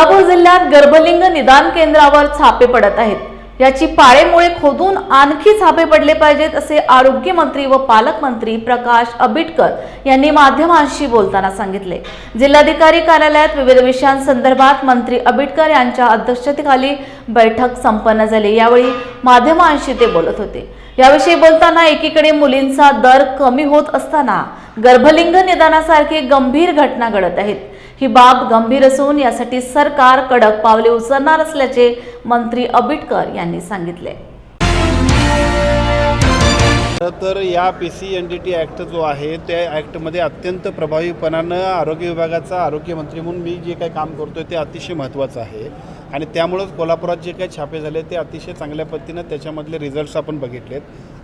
सोलापूर जिल्ह्यात गर्भलिंग निदान केंद्रावर छापे पडत आहेत. याची पाळेमुळे खोदून आणखी छापे पडले पाहिजेत असे आरोग्यमंत्री व पालकमंत्री प्रकाश आंबेडकर यांनी माध्यमांशी बोलताना सांगितले. जिल्हाधिकारी कार्यालयात विविध विषयांसंदर्भात मंत्री आंबेडकर यांच्या अध्यक्षतेखाली बैठक संपन्न झाली. यावेळी माध्यमांशी ते बोलत होते. याविषयी बोलताना एकीकडे मुलींचा दर कमी होत असताना गर्भलिंग निदानासारखी गंभीर घटना घडत आहेत. ही बाब गंभीर असून यासाठी सरकार कडक पावले उचलणार असल्याचे मंत्री आबिटकर यांनी सांगितले. खरं तर या P C N D T act जो आहे त्या ॲक्टमध्ये अत्यंत प्रभावीपणानं आरोग्य विभागाचा आरोग्यमंत्री म्हणून मी जे काही काम करतो ते अतिशय महत्त्वाचं आहे. आणि त्यामुळंच कोल्हापुरात जे काही छापे झाले ते अतिशय चांगल्या पद्धतीनं त्याच्यामधले रिझल्ट्स आपण बघितलेत.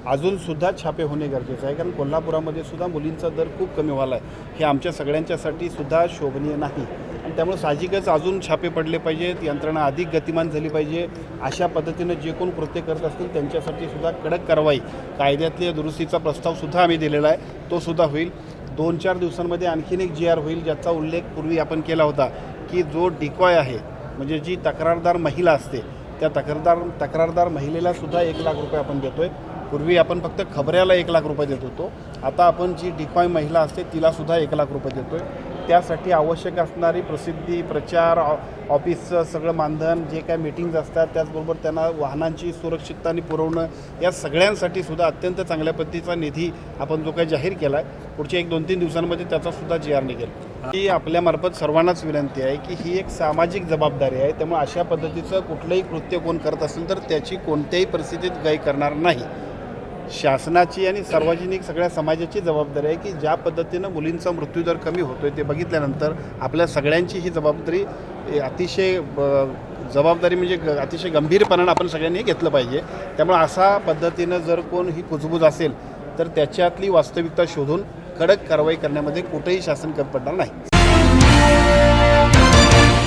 अजूनसुद्धा छापे होणे गरजेचं आहे. कारण कोल्हापुरामध्ये सुद्धा मुलींचा दर खूप कमी व्हायला आहे हे आमच्या सगळ्यांच्यासाठी सुद्धा शोभनीय नाही. आणि त्यामुळे साहजिकच अजून छापे पडले पाहिजेत. यंत्रणा अधिक गतिमान झाली पाहिजे. अशा पद्धतीनं जे कोण कृत्य करत असतील त्यांच्यासाठी सुद्धा कडक कारवाई कायद्यातल्या दुरुस्तीचा प्रस्तावसुद्धा आम्ही दिलेला आहे. तो सुद्धा होईल. दोन चार दिवसांमध्ये आणखीन एक जी आर होईल ज्याचा उल्लेख पूर्वी आपण केला होता की जो डिकॉय आहे म्हणजे जी तक्रारदार महिला असते त्या तक्रारदार तक्रारदार महिलेला सुद्धा एक लाख रुपये आपण देतोय. पूर्वी आपण फक्त खबऱ्याला एक लाख रुपये देत होतो. आता आपण जी डिकॉय महिला असते तिलासुद्धा एक लाख रुपये देतो आहे त्यासाठी आवश्यक असणारी प्रसिद्धी प्रचार ऑ- ऑफिसचं सगळं मानधन जे काय मीटिंग्ज असतात त्याचबरोबर त्यांना वाहनांची सुरक्षितता आणि पुरवणं या सगळ्यांसाठी सुद्धा अत्यंत चांगल्या पद्धतीचा निधी आपण जो काही जाहीर केला आहे पुढच्या एक दोन तीन दिवसांमध्ये त्याचासुद्धा जी आर निघेल. ही आपल्यामार्फत सर्वांनाच विनंती आहे की ही एक सामाजिक जबाबदारी आहे त्यामुळे अशा पद्धतीचं कुठलंही कृत्य कोण करत असेल तर त्याची कोणत्याही परिस्थितीत गाय करणार नाही. शासनाची आणि सार्वजनिक सगळ्या समाजाची जबाबदारी आहे की ज्या पद्धतीनं मुलींचा मृत्यूदर कमी होतोय ते बघितल्यानंतर आपल्या सगळ्यांची ही जबाबदारी अतिशय ब- जबाबदारी म्हणजे ग- अतिशय गंभीरपणानं आपण सगळ्यांनी घेतलं पाहिजे. त्यामुळे असा पद्धतीनं जर कोण ही कुजबूज असेल तर त्याच्यातली वास्तविकता शोधून कडक कारवाई करण्यामध्ये कुठेही शासन कमी पडणार नाही.